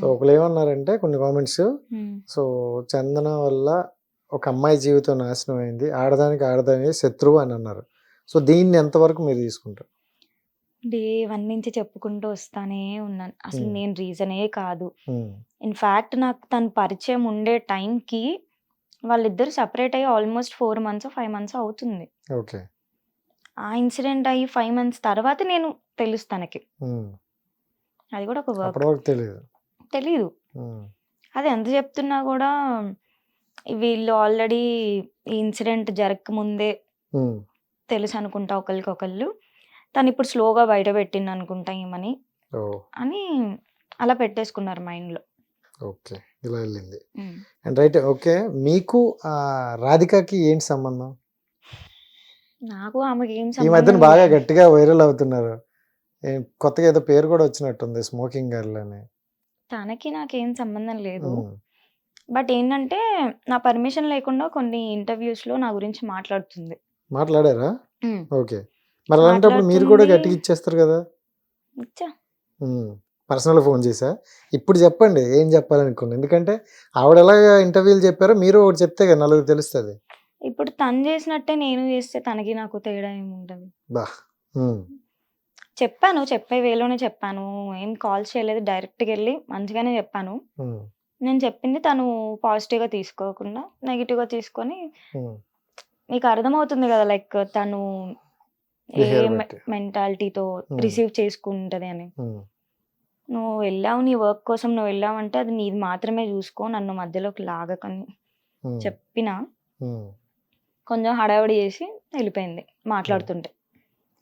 So ఒకళ్ళు ఏమన్నారంటే కొన్ని కామెంట్స్. సో చందన వల్ల ఒక అమ్మాయి జీవితం నాశనం అయింది ఆడదానికి ఆడదాని శత్రువు అని అన్నారు. సో దీన్ని ఎంతవరకు మీరు తీసుకుంటారు? డే వన్ నుంచి చెప్పుకుంటూ వస్తానే ఉన్నాను. అసలు. నేను రీజనే కాదు. ఉమ్, ఇన్ఫ్యాక్ట్ నాకు తన పరిచయం ఉండే టైంకి వాళ్ళిద్దరు సపరేట్ అయ్యి almost four months five months అవుతుంది. ఓకే. ఆ ఇన్సిడెంట్ అయ్యి ఫైవ్ మంత్స్ తర్వాత నేను తెలుసు తనకి అది కూడా ఒక వరకు తెలియదు. తెలీదు. అది ఎంత చెప్తున్నా కూడా వీళ్ళు ఆల్రెడీ ఈ ఇన్సిడెంట్ జరగక ముందే తెలుసు అనుకుంటా ఒకరికి ఒకళ్ళు తను ఇప్పుడు స్లోగా బయట పెట్టింది అనుకుంటా ఏమని అని అలా పెట్టేసుకున్నారు మైండ్లో. ఓకే. ఇలా వెళ్ళింది. And right okay. మీకు రాధికకి ఏంటి సంబంధం? నాకు ఆమెకి ఏం ఈ మధ్యన బాగా. గట్టిగా వైరల్ అవుతున్నారు. కొత్తగా ఏదో పేరు కూడా వచ్చినట్టుంది స్మోకింగ్ గర్ల్ అని. తనకి నాకేం సంబంధం లేదు. ఉమ్, బట్ ఏంటంటే నా పర్మిషన్ లేకుండా కొన్ని ఇంటర్వ్యూస్లో నా గురించి మాట్లాడుతుంది. మాట్లాడారా? ఓకే. మరి అలాంటప్పుడు మీరు కూడా మాట్లాడుతుంది. గట్టిగా ఇచ్చేస్తారు కదా? ఇచ్చా. పర్సనల్ ఫోన్ చేసా? ఇప్పుడు చెప్పండి ఏం చెప్పాలనుకున్నా? ఎందుకంటే ఆవిడ ఎలాగ ఇంటర్వ్యూలు చెప్పారో మీరు ఒకటి చెప్తే కదా నలుగురు తెలుస్తుంది. ఇప్పుడు తను చేసినట్టే నేను చేస్తే తనకి నాకు తేడా ఏముంటది? బా. ఉమ్, చెప్పాను చెప్పే వేలోనే చెప్పాను. ఏం కాల్స్ చేయలేదు డైరెక్ట్గా వెళ్ళి మంచిగానే చెప్పాను. నేను చెప్పింది తను పాజిటివ్గా తీసుకోకుండా నెగిటివ్గా తీసుకొని మీకు అర్థమవుతుంది కదా లైక్ తను ఏ. మెంటాలిటీతో. రిసీవ్ చేసుకుంటది అని. నువ్వు వెళ్ళావు నీ వర్క్ కోసం నువ్వు వెళ్ళావు అంటే అది నీది మాత్రమే చూసుకో నన్ను మధ్యలోకి లాగకని చెప్పిన. కొంచెం హడావిడి చేసి వెళ్ళిపోయింది మాట్లాడుతుంటే.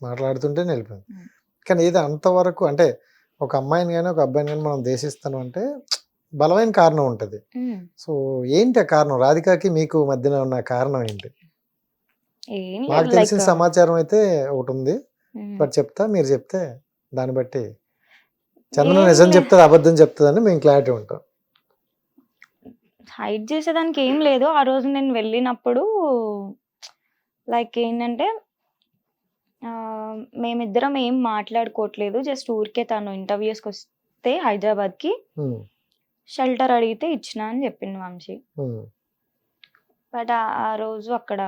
మాట్లాడుతుంటే వెళ్ళిపోయింది. కానీ ఇది అంతవరకు అంటే ఒక అమ్మాయిని కానీ ఒక అబ్బాయిని కానీ మనం దేశిస్తాను అంటే బలమైన కారణం ఉంటుంది. సో ఏంటి ఆ కారణం? రాధికాకి మీకు మధ్యన ఉన్న కారణం ఏంటి? నాకు తెలిసిన సమాచారం అయితే ఒకటి ఉంది. బట్ చెప్తా మీరు చెప్తే దాన్ని బట్టి చంద్ర నిజం చెప్తుంది అబద్ధం చెప్తుందని మేము క్లారిటీ ఉంటాం. హైడ్ చేసేదానికి ఏం లేదు. ఆ రోజు నేను వెళ్ళినప్పుడు లైక్ ఏంటంటే మేమిద్దరం ఏం మాట్లాడుకోవట్లేదు. జస్ట్ ఊరికే తను ఇంటర్వ్యూస్కి వస్తే హైదరాబాద్కి షెల్టర్ అడిగితే ఇచ్చిన అని చెప్పింది వంశీ. బట్ ఆ రోజు అక్కడ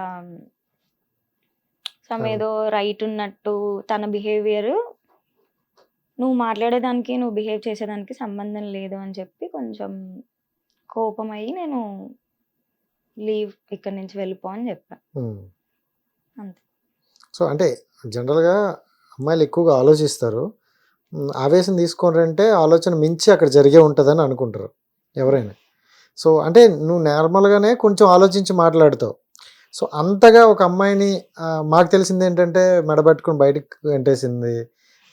సమ్. ఏదో రైట్ ఉన్నట్టు తన బిహేవియర్ నువ్వు మాట్లాడేదానికి నువ్వు బిహేవ్ చేసేదానికి సంబంధం లేదు అని చెప్పి కొంచెం కోపం అయ్యి నేను లీవ్ ఇక్కడి నుంచి వెళ్ళిపో అని చెప్పాను. అంతే. సో అంటే జనరల్గా అమ్మాయిలు ఎక్కువగా ఆలోచిస్తారు. ఆవేశం తీసుకోరంటే ఆలోచన మించి అక్కడ జరిగే ఉంటుందని అనుకుంటారు ఎవరైనా. సో అంటే నువ్వు నార్మల్గానే కొంచెం ఆలోచించి మాట్లాడుతావు. సో అంతగా ఒక అమ్మాయిని మాకు తెలిసింది ఏంటంటే మెడబెట్టుకుని బయటకు వెంటేసింది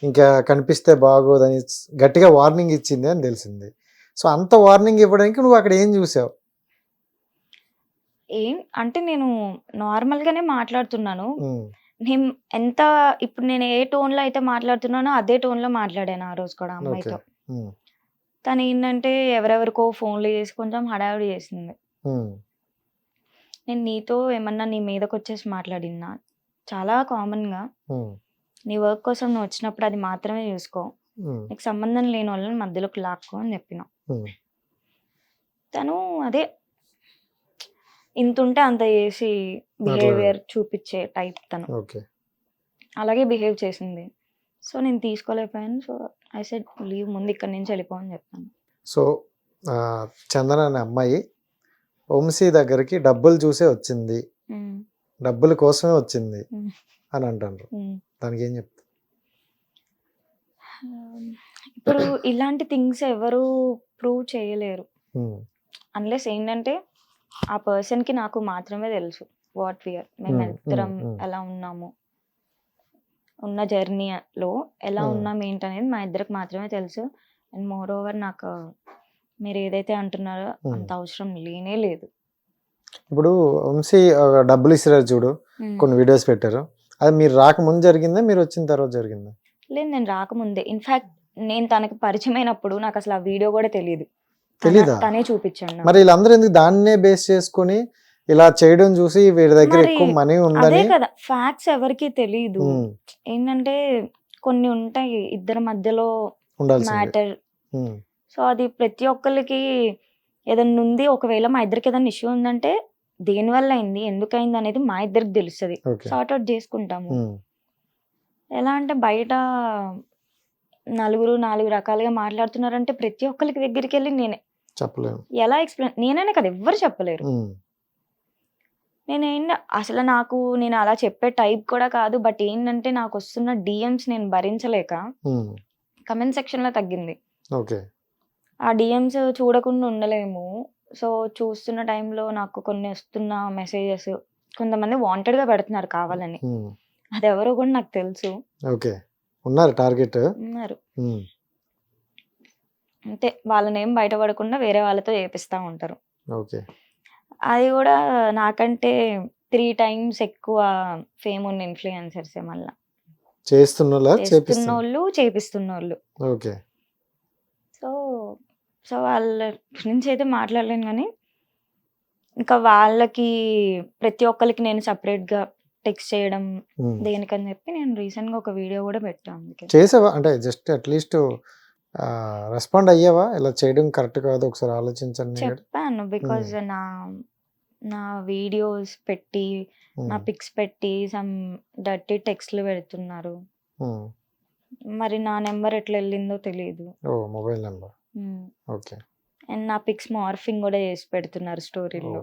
ఇంకా కనిపిస్తే బాగోదని గట్టిగా వార్నింగ్ ఇచ్చింది అని తెలిసింది. సో అంత వార్నింగ్ ఇవ్వడానికి నువ్వు అక్కడ ఏం చూసావు? ఏం అంటే నేను నార్మల్ గానే మాట్లాడుతున్నాను నేను ఎంత ఇప్పుడు నేను ఏ టోన్లో అయితే మాట్లాడుతున్నానో అదే టోన్లో మాట్లాడాను ఆ రోజు కూడా అమ్మాయితో. తను ఏంటంటే ఎవరెవరికో ఫోన్లు చేసి కొంచెం హడావిడి చేసింది. నేను నీతో ఏమన్నా నీ మీదకి వచ్చేసి మాట్లాడినా చాలా కామన్గా నీ వర్క్ కోసం నువ్వు వచ్చినప్పుడు అది మాత్రమే చూసుకో. నీకు సంబంధం లేని వాళ్ళని మధ్యలోకి లాక్కో అని చెప్పిన. తను అదే ఇంత ఉంటే అంత చేసి బిహేవియర్ చూపించే టైప్ తను. ఓకే. అలాగే బిహేవ్ చేసింది. సో నేను తీసుకోలేకపోయాను. సో ఐ సెడ్ లీవ్ ముందు ఇక్కడి నుంచి వెళ్ళిపో అని చెప్పాను. సో చందన అనే అమ్మాయి వంశీ దగ్గరికి డబ్బులు చూసే వచ్చింది. డబ్బుల కోసమే వచ్చింది అని అంటారు. దానికి ఏం చెప్తా ఇప్పుడు ఇలాంటి థింగ్స్ ఎవరు ప్రూవ్ చేయలేరు. అన్లెస్ ఏంటంటే ఆ పర్సన్కి నాకు మాత్రమే తెలుసు వాట్ వియర్ మేము ఇద్దరం. ఎలా ఉన్నాము? ఉన్న జర్నీలో ఎలా. ఉన్నాం ఏంటనేది మా ఇద్దరికి మాత్రమే తెలుసు. అండ్ మోర్ ఓవర్ నాకు మీరు ఏదైతే అంటున్నారో. అంత అవసరం లేనే లేదు. ఇప్పుడు వంశీ డబ్బులు ఇస్తారు చూడు. కొన్ని వీడియోస్ పెట్టారు. అది మీరు రాకముందు జరిగిందా? మీరు వచ్చిన తర్వాత జరిగిందా? లేదు నేను రాకముందే. ఇన్ఫాక్ట్ నేను తనకి పరిచయం అయినప్పుడు నాకు అసలు ఆ వీడియో కూడా తెలియదు. తెలీదా? తనే చూపించాను. మరి వీళ్ళందరూ ఎందుకు దాన్నే బేస్ చేసుకొని ఇలా చేయడం చూసి వీడి దగ్గర ఎక్కువ మనీ అదే ఉందని కదా ఫ్యాక్ట్స్ ఎవరికి తెలియదు ఏంటంటే కొన్ని ఉంటాయి ఇద్దరి మధ్యలో మ్యాటర్ సో అది ప్రతి ఒక్కరికి ఏదన్నా ఉంది ఒకవేళ మా ఇద్దరికి ఏదైనా ఇష్యూ ఉందంటే దేనివల్ల అయింది ఎందుకయింది అనేది మా ఇద్దరికి తెలుస్తుంది. సార్ట్ అవుట్ చేసుకుంటాము. ఎలా అంటే బయట నలుగురు నాలుగు రకాలుగా మాట్లాడుతున్నారంటే ప్రతి ఒక్కరికి దగ్గరికి వెళ్ళి నేనే చెప్పలేము. ఎలా ఎక్స్ప్లెయిన్ నేననే కదా ఎవ్వరు చెప్పలేరు. నేను ఏంట అసలు నాకు నేను అలా చెప్పే టైప్ కూడా కాదు బట్ ఏంటంటే నాకు వస్తున్న డిఎమ్స్ నేను భరించలేక కమెంట్ సెక్షన్లో తగ్గింది. ఓకే. ఆ డిఎమ్స్ చూడకుండా ఉండలేము. సో చూస్తున్న టైంలో నాకు కొన్ని వస్తున్న మెసేజెస్ కొంతమంది వాంటెడ్గా పెడుతున్నారు కావాలని. అది ఎవరో కూడా నాకు తెలుసు. ఓకే. ఉన్నారు టార్గెట్. ఉన్నారు. అంతే వాళ్ళనేం బయటపడకుండా వేరే వాళ్ళతో చేపిస్తూ ఉంటారు. ఓకే. అది కూడా నాకంటే త్రీ టైమ్స్ ఎక్కువ ఫేమ్ ఉన్న ఇన్ఫ్లుయెన్సర్స్ మళ్ళీ. చేస్తున్న చేపిస్తున్నా? వాళ్ళు చేపిస్తున్న వాళ్ళు ఓకే. సో సో వాళ్ళ గురించి అయితే మాట్లాడలేను కానీ ఇంకా వాళ్ళకి ప్రతి ఒక్కరికి నేను సపరేట్గా టెక్స్ట్ చేయడం. దేనికని చెప్పి నేను రీసెంట్గా ఒక వీడియో కూడా పెట్టాను చేసావా? అంటే జస్ట్ అట్లీస్ట్ రెస్పాండ్ అయ్యావా? ఇలా చేయడం కరెక్ట్ కాదు ఒకసారి ఆలోచించండి చెప్పాను బికాజ్ నా నా వీడియోస్ పెట్టి నా పిక్స్ పెట్టి సమ్ డర్టీ టెక్స్ట్లు పెడుతున్నారు. మరి నా నెంబర్ ఎట్లా వెళ్ళిందో తెలియదు ఓ మొబైల్ నెంబర్ ఓకే. అండ్ నా పిక్స్ మార్ఫింగ్ కూడా చేసి పెడుతున్నారు స్టోరీలో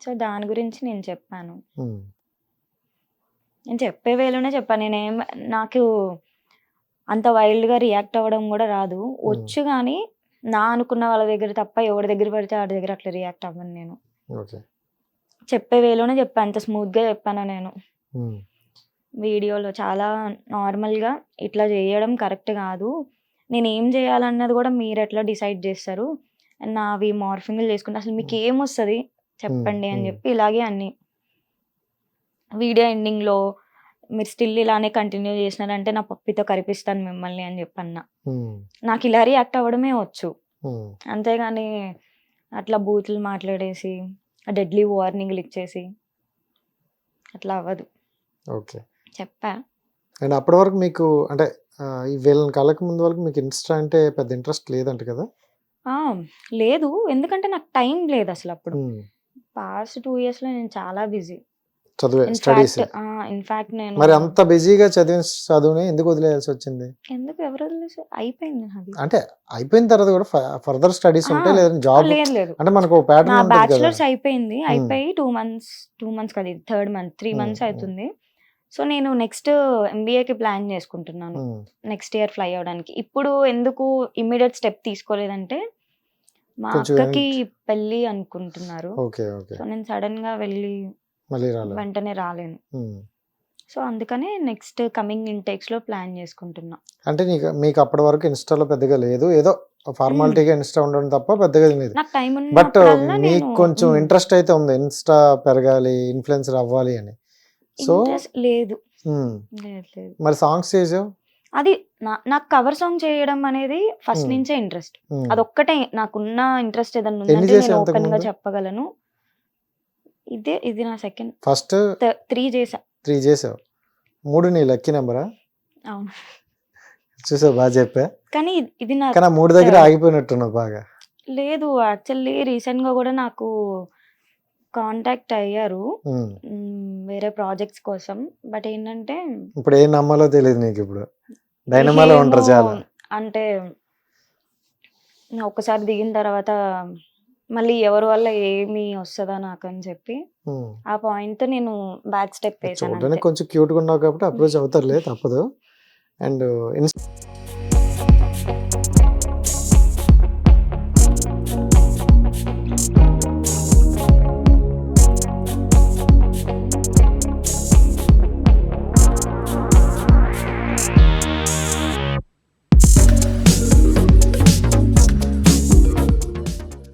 సో దాని గురించి నేను చెప్పాను. నేను చెప్పే వేలోనే చెప్పాను నేనేం నాకు అంత వైల్డ్గా రియాక్ట్ అవ్వడం కూడా రాదు. వచ్చు కానీ నా అనుకున్న వాళ్ళ దగ్గర తప్ప ఎవరి దగ్గర పడితే వాడి దగ్గర అట్లా రియాక్ట్ అవ్వను నేను. చెప్పే వేలోనే చెప్పాను అంత స్మూత్గా చెప్పాను నేను. వీడియోలో చాలా నార్మల్గా ఇట్లా చేయడం కరెక్ట్ కాదు. నేను ఏం చేయాలన్నది కూడా మీరు ఎట్లా డిసైడ్ చేస్తారు. అండ్ నావి మార్ఫింగ్లు చేసుకుంటే అసలు మీకు ఏమొస్తుంది చెప్పండి అని. చెప్పి ఇలాగే అన్ని. వీడియో ఎండింగ్లో మీరు స్టిల్ ఇలానే కంటిన్యూ చేసినారంటే నా పప్పితో కరిపిస్తాను మిమ్మల్ని అని చెప్పి అన్న నాకు ఇలా రియాక్ట్ అవ్వడమే వచ్చు. అంతేగాని అట్లా బూతులు మాట్లాడేసి డెడ్లీ వార్నింగ్లు ఇచ్చేసి అట్లా అవ్వదు. ఓకే. చెప్పా. అండ్ అప్పటి వరకు మీకు అంటే ఈ వీళ్ళని కలక ముందు వరకు మీకు ఇన్స్టా అంటే పెద్ద ఇంట్రెస్ట్ లేదంట కదా? లేదు. ఎందుకంటే నాకు టైం లేదు అసలు అప్పుడు. పాస్ట్ టూ ఇయర్స్లో నేను చాలా బిజీ. చదివే స్టడీస్ ఇన్ఫాక్ట్ నేను మరి అంత బిజీగా చదివిన చదువుని ఎందుకు వదిలేయాల్సి వచ్చింది ఎందుకు ఎవరు వదిలేసారు? అయిపోయింది అంటే అయిపోయిన తర్వాత కూడా ఫర్దర్ స్టడీస్ ఉంటాయి లేదంటే జాబ్ లేదు లేదు. అంటే మనకు ప్యాటర్న్ బ్యాచులర్స్ అయిపోయింది. అయిపోయి టూ మంత్స్ టూ మంత్స్ కదా ఇది third month three Hmm, months hmm. అవుతుంది సో నేను నెక్స్ట్ ఎంబీఏకి ప్లాన్ చేసుకుంటున్నాను. నెక్స్ట్ ఇయర్ ఫ్లై అవడానికి ఇప్పుడు ఎందుకు ఇమ్మీడియట్ స్టెప్ తీసుకోలేదంటే మా అక్కకి పెళ్ళి అనుకుంటున్నారు. సో నేను సడన్గా వెళ్ళి మళ్ళీ రాలేదు. వెంటనే రాలేను. సో అందుకనే నెక్స్ట్ కమింగ్ ఇంటెక్స్లో ప్లాన్ చేసుకుంటున్నా. అంటే నీకు మీకు అప్పటి వరకు ఇన్స్టాలో పెద్దగా లేదు. ఏదో ఫార్మాలిటీగా ఇన్స్టా ఉండడం తప్ప పెద్దగా లేదు. నాకు టైం బట్ మీకు కొంచెం ఇంట్రెస్ట్ అయితే ఉంది. ఇన్స్టా పెరగాలి ఇన్ఫ్లుయెన్సర్ అవ్వాలి అని. సో లేదు. మరి సాంగ్స్ చేసావు? అది నాకు కవర్ సాంగ్ చేయడం అనేది ఫస్ట్. నుంచే ఇంట్రెస్ట్. అదొక్కటే. నాకున్న ఇంట్రెస్ట్ ఏదన్నా ఉందంటే నేను ఓపెన్గా? చెప్పగలను. ఇదే ఇది నా సెకండ్ ఫస్ట్ త్రీ చేసా త్రీ చేసావు. మూడు నీ లక్కీ నెంబరా అవును. చూసావు బాగా చెప్పా. కానీ ఇది- నా కానీ మూడు దగ్గర. ఆగిపోయినట్టున్నావు బాగా. లేదు యాక్చువల్లీ రీసెంట్గా కూడా నాకు కాంటాక్ట్ అయ్యారు. వేరే ప్రాజెక్ట్స్ కోసం. బట్ ఏంటంటే ఇప్పుడు ఏం నమ్మాలో తెలియదు నీకు ఇప్పుడు. డైనమాలో ఉంటారు చాలా. అంటే ఒక్కసారి దిగిన తర్వాత మళ్ళీ ఎవరి వల్ల ఏమి వస్తుందా నాకు అని చెప్పి. ఆ పాయింట్ నేను బ్యాక్ స్టెప్ వేసాను కొంచెం క్యూట్గా ఉన్నావు కాబట్టి అప్రోచ్ అవుతారులే తప్పదు. అండ్